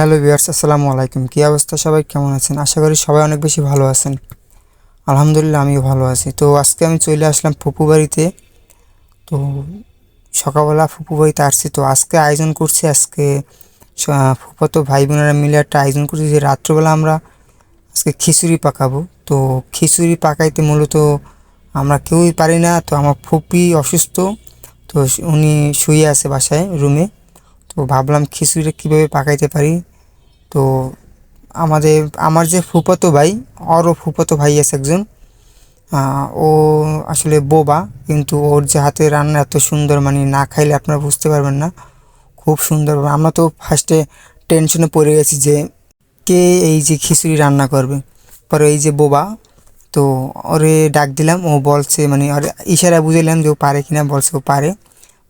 Hello viewers, আসসালামু আলাইকুম। কী অবস্থা সবাই? কেমন আছেন? আশা করি সবাই অনেক বেশি ভালো আছেন। আলহামদুলিল্লাহ, আমিও ভালো আছি। তো আজকে আমি চলে আসলাম ফুপু বাড়িতে। তো সকালবেলা ফুপু বাড়িতে আসছি। তো আজকে আয়োজন করছি। আজকে ফুফাতো ভাই বোনেরা মিলে একটা আয়োজন করছি যে রাত্রবেলা আমরা আজকে খিচুড়ি পাকাবো। তো খিচুড়ি পাকাইতে মূলত আমরা কেউই পারি না। তো আমার ফুপি অসুস্থ। তো উনি শুয়ে আছে বাসায়, রুমে। তো ভাবলাম খিচুড়িটা কীভাবে পাকাইতে পারি? তো আমাদের, আমার যে ফুফাতো ভাই ওরও ফুফাতো ভাই আছে একজন ও আসলে বোবা, কিন্তু ওর যে হাতে রান্না এত সুন্দর মানে না খাইলে আপনারা বুঝতে পারবেন না, খুব সুন্দর আমরা তো ফার্স্টে টেনশনে পড়ে গেছি যে কে এই যে খিচুড়ি রান্না করবে। পরে এই যে বোবা, তো ওরে ডাক দিলাম, ও বলছে মানে ওর ইশারা বুঝাইলাম যে ও পারে কিনা, বলছে ও পারে।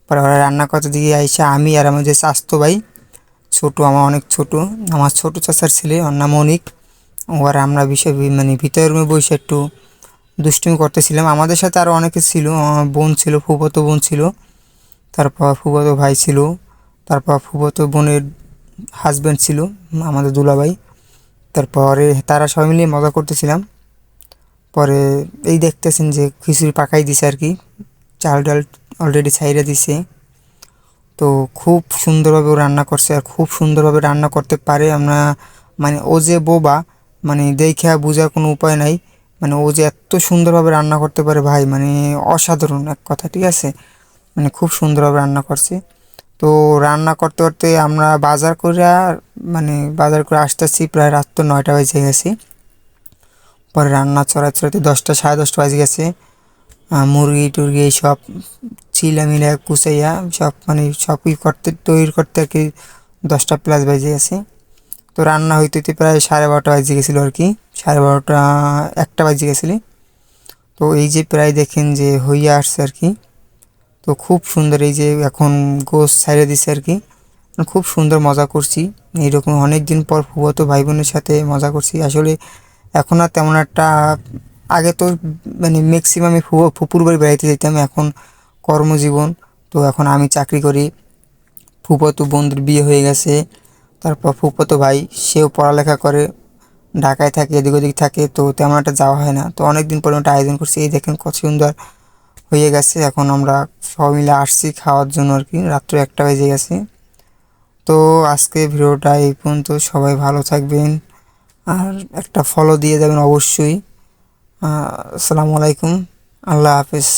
পরে ওরা রান্না করতে দিয়ে আইসা আমি আর আমার যে স্বাস্থ্য ভাই ছোট, আমার অনেক ছোট। আমার ছোট চাচার ছেলে, ওর নাম অনিক। ও আর আমরা বিষয় মানে ভিতরের রুমে বসে একটু দুষ্টুমি করতেছিলাম। আমাদের সাথে আরও অনেকে ছিল, আমার বোন ছিল, ফুফতো বোন ছিল, তারপর ফুফতো ভাই ছিল, তারপর ফুফতো বোনের হাজব্যান্ড ছিল, আমাদের দুলাভাই। তারপরে তারা সবাই মিলিয়ে মজা করতেছিলাম। পরে এই দেখতেছেন যে খিচুড়ি পাকাই দিছে আর কি। চাল ডাল অলরেডি ছাইড়ে দিছে। তো খুব সুন্দরভাবে ও রান্না করছে আর খুব সুন্দরভাবে রান্না করতে পারে আমরা মানে ও যে বোবা মানে দেখে বোঝার কোনো উপায় নাই। মানে ও যে এত সুন্দরভাবে রান্না করতে পারে ভাই মানে অসাধারণ এক কথা, ঠিক আছে? মানে খুব সুন্দরভাবে রান্না করছে। তো রান্না করতে করতে আমরা বাজার করে মানে বাজার করে আসতেছি, প্রায় রাত তো নয়টা বেজে গেছে। পরে রান্না চড়া চড়াতে দশটা, সাড়ে দশটা বাজে গেছে। মুরগি টুরগি সব চিলা মিলা কুচাইয়া সব মানে সবই করতে, তৈরি করতে আর কি দশটা প্লাস বাজে গেছে। তো রান্না হইতে হইতে প্রায় সাড়ে বারোটা বাজে গেছিল আর কি, সাড়ে বারোটা, একটা বাজে গেছিল। তো এই যে প্রায় দেখেন যে হইয়া আসছে আর কি, তো খুব সুন্দর এই যে এখন গোস ছাইড়ে দিছে আর কি। খুব সুন্দর মজা করছি, এইরকম অনেক দিন পর ফুফাতো ভাই বোনের সাথে মজা করছি। আসলে এখন আর তেমন একটা, আগে তো মানে ম্যাক্সিমামে ফুপুর বাড়ি বেড়াইতে যেতাম এখন কর্মজীবন। তো এখন আমি চাকরি করি। ফুফাতো বন্ধুর বিয়ে হয়ে গেছে। তারপর ফুফাতো ভাই, সেও পড়ালেখা করে। ঢাকায় থাকে, এদিক ওদিক থাকে। তো তেমন একটা যাওয়া হয় না। তো অনেক দিন পরে একটা আয়োজন করছি। এই দেখেন কত সুন্দর হয়ে গেছে। এখন আমরা সবাই মিলে আসছি খাওয়ার জন্য আর কি। রাত্র একটা বেজে গেছে। তো আজকে ভিডিওটা এই পর্যন্ত। সবাই ভালো থাকবেন। আর একটা ফলো দিয়ে যাবেন অবশ্যই। আসসালামু আলাইকুম। আল্লাহ হাফেজ।